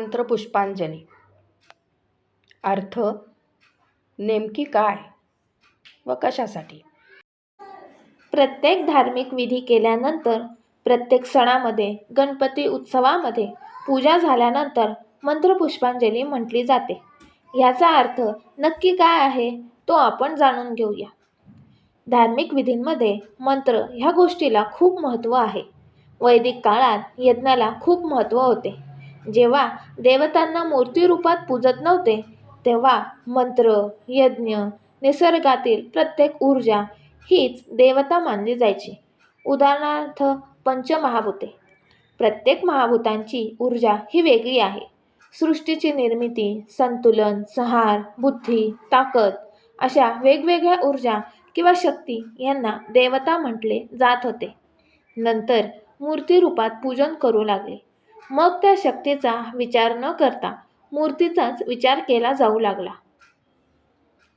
मंत्रपुष्पांजली अर्थ नेमकी काय व कशासाठी? प्रत्येक धार्मिक विधी केल्यानंतर प्रत्येक सणामध्ये गणपती उत्सवामध्ये पूजा झाल्यानंतर मंत्रपुष्पांजली म्हटली जाते. ह्याचा अर्थ नक्की काय आहे तो आपण जाणून घेऊया. धार्मिक विधींमध्ये मंत्र ह्या गोष्टीला खूप महत्त्व आहे. वैदिक काळात यज्ञाला खूप महत्त्व होते. जेव्हा देवतांना मूर्तीरूपात पूजत नव्हते तेव्हा मंत्र यज्ञ निसर्गातील प्रत्येक ऊर्जा हीच देवता मानली जायची. उदाहरणार्थ पंचमहाभूते. प्रत्येक महाभूतांची ऊर्जा ही वेगळी आहे. सृष्टीची निर्मिती संतुलन संहार बुद्धी ताकद अशा वेगवेगळ्या ऊर्जा किंवा शक्ती यांना देवता म्हटले जात होते. नंतर मूर्तीरूपात पूजन करू लागले. मग त्या शक्तीचा विचार न करता मूर्तीचाच विचार केला जाऊ लागला.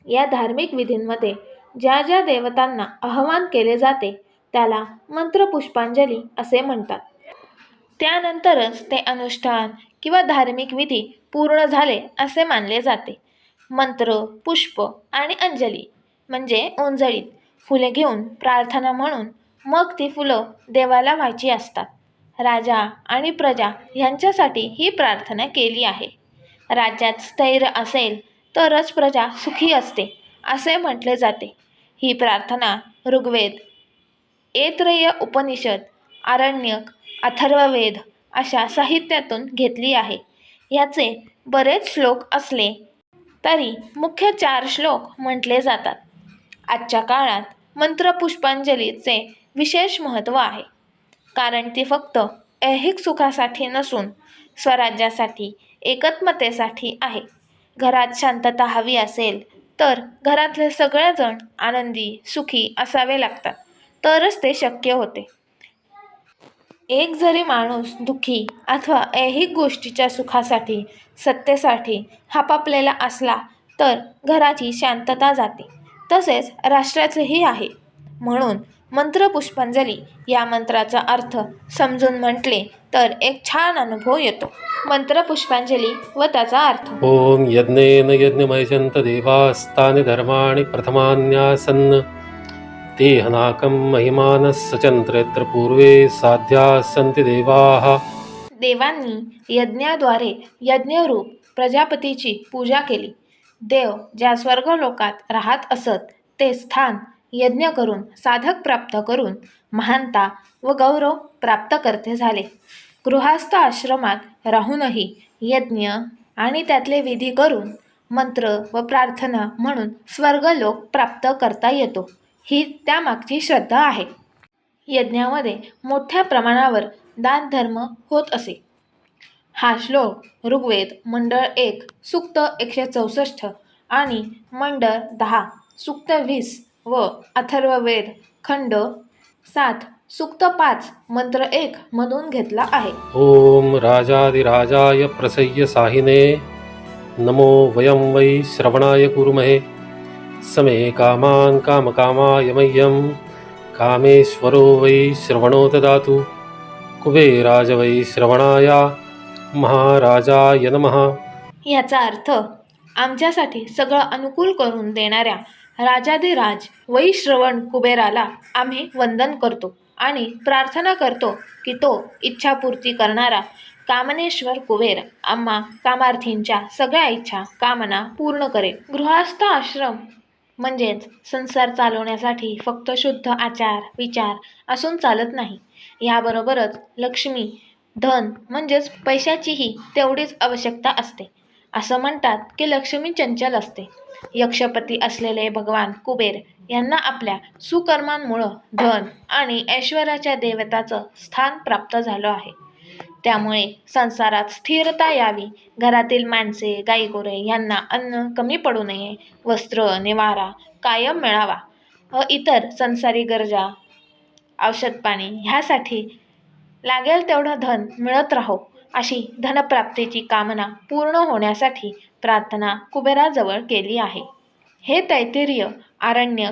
या धार्मिक विधींमध्ये ज्या ज्या देवतांना आवाहन केले जाते त्याला मंत्रपुष्पांजली असे म्हणतात. त्यानंतरच ते अनुष्ठान किंवा धार्मिक विधी पूर्ण झाले असे मानले जाते. मंत्र पुष्प आणि अंजली म्हणजे ओंजळीत फुले घेऊन प्रार्थना म्हणून मग ती फुलं देवाला व्हायची असतात. राजा आणि प्रजा यांच्यासाठी ही प्रार्थना केली आहे. राज्यात स्थैर्य असेल तरच प्रजा सुखी असते असे म्हटले जाते. ही प्रार्थना ऋग्वेद ऐत्रेय उपनिषद आरण्यक अथर्ववेद अशा साहित्यातून घेतली आहे. याचे बरेच श्लोक असले तरी मुख्य चार श्लोक म्हटले जातात. आजच्या काळात मंत्रपुष्पांजलीचे विशेष महत्त्व आहे. कारण ती फक्त ऐहिक सुखासाठी नसून स्वराज्यासाठी एकत्मतेसाठी आहे. घरात शांतता हवी असेल तर घरातले सगळेजण आनंदी सुखी असावे लागतात. तरच ते शक्य होते. एक जरी माणूस दुःखी अथवा ऐहिक गोष्टीच्या सुखासाठी सत्तेसाठी हापापलेला असला तर घराची शांतता जाते. तसेच राष्ट्राचेही आहे. म्हणून मंत्रपुष्पांजली या मंत्राचा अर्थ समजून म्हटले तर एक छान अनुभव येतो. मंत्रपुष्पांजली व त्याचा अर्थ. ॐ यज्ञेन यज्ञमयजन्त देवास्तानि धर्माणि प्रथमान्यासन्। ते हनाकं महिमानः सचन्त्रयत्र पूर्वे साध्याः सन्ति देवाः। देवांनी यज्ञाद्वारे यज्ञरूप प्रजापतीची पूजा केली. देव ज्या स्वर्गलोकात राहत असत ते स्थान यज्ञ करून साधक प्राप्त करून महानता व गौरव प्राप्तकर्ते झाले. गृहस्थ आश्रमात राहूनही यज्ञ आणि त्यातले विधी करून मंत्र व प्रार्थना म्हणून स्वर्गलोक प्राप्त करता येतो ही त्यामागची श्रद्धा आहे. यज्ञामध्ये मोठ्या प्रमाणावर दानधर्म होत असे. हा श्लोक ऋग्वेद मंडळ एक सूक्त एकशे चौसष्ट आणि मंडळ दहा सूक्त वीस व अथर्ववेद खंड सात सूक्त पाच मंत्र एक मधून घेतला आहे. ॐ राजाधिराजाय प्रसह्य साहिने नमो वयं वै श्रवणाय कुर्महे। समे कामान् कामकामाय मह्यं कामेश्वरो वै श्रवणो ददातु कुबेराज वै श्रवणाय महाराजाय नमः। याचा अर्थ आमच्यासाठी सगळं अनुकूल करून देणाऱ्या राजाधिराज वैश्रवण कुबेराला आम्ही वंदन करतो आणि प्रार्थना करतो की तो इच्छापूर्ती करणारा कामनेश्वर कुबेर आम्हा कामार्थींच्या सगळ्या इच्छा कामना पूर्ण करेल. गृहस्थ आश्रम म्हणजेच संसार चालवण्यासाठी फक्त शुद्ध आचार विचार असून चालत नाही. याबरोबरच लक्ष्मी धन म्हणजेच पैशाचीही तेवढीच आवश्यकता असते. असं म्हणतात की लक्ष्मी चंचल असते. यक्षपती असलेले भगवान कुबेर यांना आपल्या सुकर्मांमुळं धन आणि ऐश्वर्याच्या देवताचं स्थान प्राप्त झालं आहे. त्यामुळे संसारात स्थिरता यावी घरातील माणसे गाईगोरे यांना अन्न कमी पडू नये वस्त्र निवारा कायम मिळावा. व इतर संसारी गरजा औषधपाणी ह्यासाठी लागेल तेवढं धन मिळत राहो. अशी धनप्राप्तीची कामना पूर्ण होण्यासाठी प्रार्थना कुबेराजवळ केली आहे. हे तैतिर्य आरण्य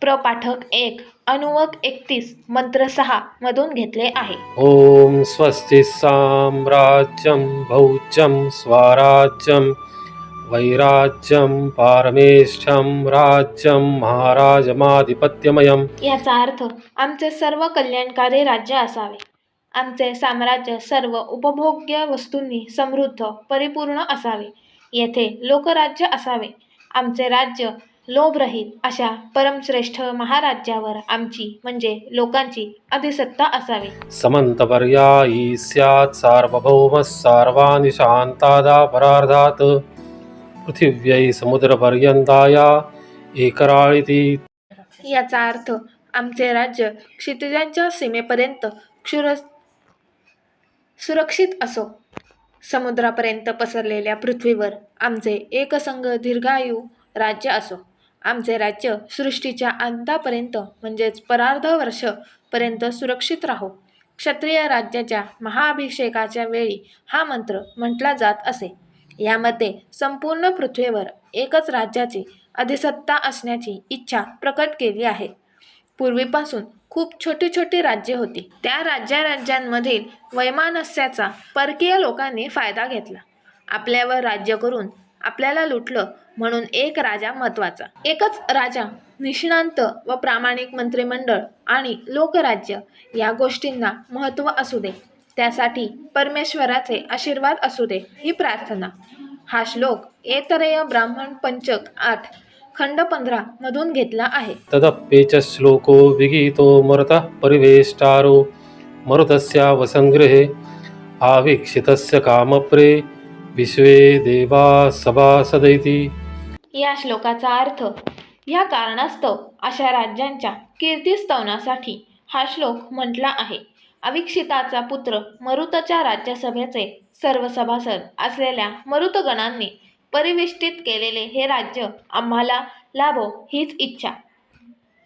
प्रपाठक एक अनुवक एकतीस मंत्र सहा मधून घेतले आहे. ॐ स्वस्ति साम्राज्यं भौज्यं स्वराज्यं वैराज्यं पारमेष्ठ्यं राज्यं महाराजमाधिपत्यमयम्. याचा अर्थ आमचे सर्व कल्याणकारी राज्य असावे. आमचे साम्राज्य सर्व उपभोग्य वस्तूंनी समृद्ध परिपूर्ण असावे. येथे लोकराज्य असावे. आमचे राज्य लोभरहित अशा परमश्रेष्ठ महाराज्यावर आमची म्हणजे लोकांची अधिसत्ता असावी. समन्तपर्यायी स्यात् सार्वभौमः सर्वाणि शान्तादापरार्धात् पृथिव्यै समुद्रपर्यन्ताया एकराळिति। याचा अर्थ आमचे राज्य क्षितिजांच्या सीमेपर्यंत क्षुर सुरक्षित असो. समुद्रापर्यंत पसरलेल्या पृथ्वीवर आमचे एकसंघ दीर्घायू राज्य असो. आमचे राज्य सृष्टीच्या अंतापर्यंत म्हणजेच परार्ध वर्षपर्यंत सुरक्षित राहो. क्षत्रिय राज्याच्या महाअभिषेकाच्या वेळी हा मंत्र म्हटला जात असे. यामध्ये संपूर्ण पृथ्वीवर एकच राज्याची अधिसत्ता असण्याची इच्छा प्रकट केली आहे. पूर्वीपासून खूप छोटी छोटी राज्ये होती. त्या राज्या राज्यांमधील वैमानस्याचा परकीय लोकांनी फायदा घेतला. आपल्यावर राज्य करून आपल्याला लुटलं म्हणून एक राजा महत्त्वाचा. एकच राजा निष्णांत व प्रामाणिक मंत्रिमंडळ आणि लोकराज्य या गोष्टींना महत्त्व असू दे. त्यासाठी परमेश्वराचे आशीर्वाद असू दे ही प्रार्थना. हा श्लोक येतरेय ब्राह्मण पंचक आठ. खंड पंधरा मधून घेतला आहे. तदप्येच श्लोको विगीतो मरुतः परिवेष्टारो। मरुतस्यावसङ्गृहे आवीक्षितस्य कामप्रे। विश्वे देवा सभासदैति या श्लोकाचा अर्थ या कारणास्तव अशा राज्यांच्या कीर्तिस्तवनासाठी हा श्लोक म्हटला आहे. अविक्षिताचा पुत्र मरुतच्या राज्यसभेचे सर्व सभासद असलेल्या मरुतगणांनी परिवेष्टित केलेले हे राज्य आम्हाला लाभो हीच इच्छा.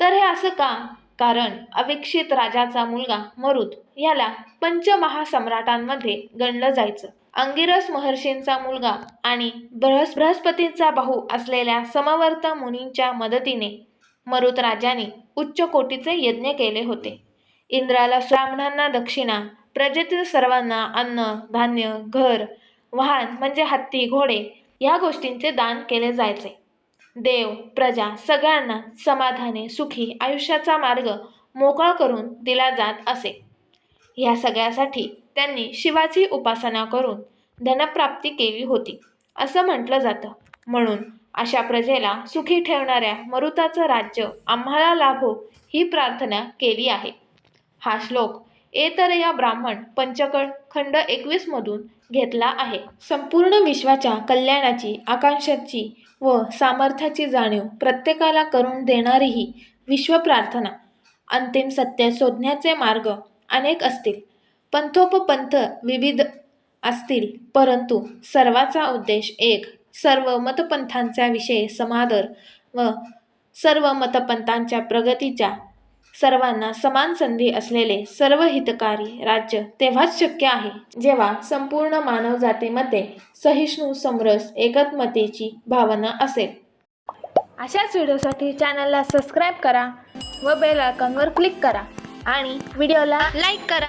तर हे असं का? कारण अविक्षित राजाचा मुलगा मरुत याला पंचमहासम्राटांमध्ये गणलं जायचं. अंगिरस महर्षींचा मुलगा आणि बृहस् बृहस्पतींचा भाऊ असलेल्या समवर्त मुनींच्या मदतीने मरुत राजाने उच्च कोटीचे यज्ञ केले होते. इंद्राला ब्राह्मणांना दक्षिणा प्रजेतील सर्वांना अन्न धान्य घर वाहन म्हणजे हत्ती घोडे या गोष्टींचे दान केले जायचे. देव प्रजा सगळ्यांना समाधाने सुखी आयुष्याचा मार्ग मोकळा करून दिला जात असे. ह्या सगळ्यासाठी त्यांनी शिवाची उपासना करून धनप्राप्ती केली होती असं म्हटलं जातं. म्हणून अशा प्रजेला सुखी ठेवणाऱ्या मरुताचं राज्य आम्हाला लाभो ही प्रार्थना केली आहे. हा श्लोक एतर या ब्राह्मण पंचकड खंड एकवीसमधून घेतला आहे. संपूर्ण विश्वाच्या कल्याणाची आकांक्षाची व सामर्थ्याची जाणीव प्रत्येकाला करून देणारी ही विश्वप्रार्थना अंतिम सत्य शोधण्याचे मार्ग अनेक असतील. पंथोपपंथ विविध असतील परंतु सर्वाचा उद्देश एक सर्व मतपंथांचा विषय समादर व सर्व मतपंथांच्या प्रगतीच्या सर्वांना समान संधी असलेले सर्व हितकारी राज्य तेव्हाच शक्य आहे. जेव्हा संपूर्ण मानवजातीमध्ये सहिष्णू समरस एकत्मतेची भावना असेल. अशाच व्हिडिओसाठी चॅनलला सबस्क्राईब करा व बेल आयकॉनवर क्लिक करा आणि व्हिडिओला लाईक करा.